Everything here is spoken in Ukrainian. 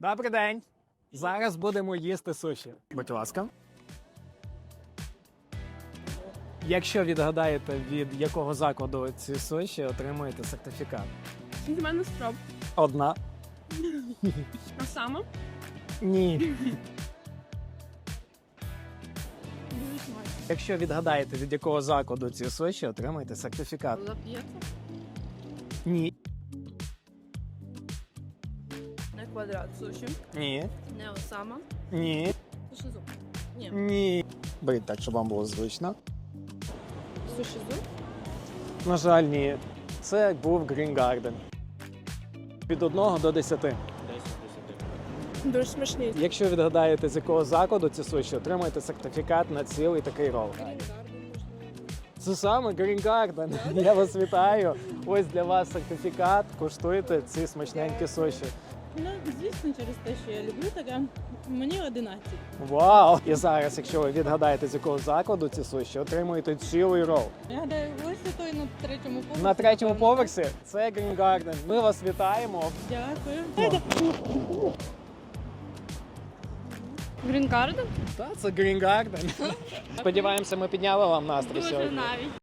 Добрий день. Зараз будемо їсти суші. Будь ласка. Якщо відгадаєте, від якого закладу ці суші, отримуєте сертифікат. Від мене спроб. Одна. А саме? Ні. Дуже смачно. Якщо відгадаєте, від якого закладу ці суші, отримуєте сертифікат. Зап'ється. Ні. Не квадрат суші. Ні. Не осама. Ні. Суші зуб. Ні. Ні. Беріть так, щоб вам було зручно. Суші зуб. На жаль, ні. Це був Green Garden. Від 1 до 10. Дуже смачний. Якщо відгадаєте, з якого закладу ці суші, отримаєте сертифікат на цілий такий рол. Це саме Green Garden. Я вас вітаю. Ось для вас сертифікат. Куштуйте ці смачненькі суші. Ну, звісно, через те, що я люблю таке, мені 11. Вау! І зараз, якщо ви відгадаєте, з якого закладу ці суші, отримуєте цілий рол. Я гадаю, ось той на третьому поверсі. На третьому поверсі це Green Garden. Ми вас вітаємо. Дякую. Грін Гарден? Та це Green Garden. Сподіваємося, ми підняли вам настрій сьогодні. навіть.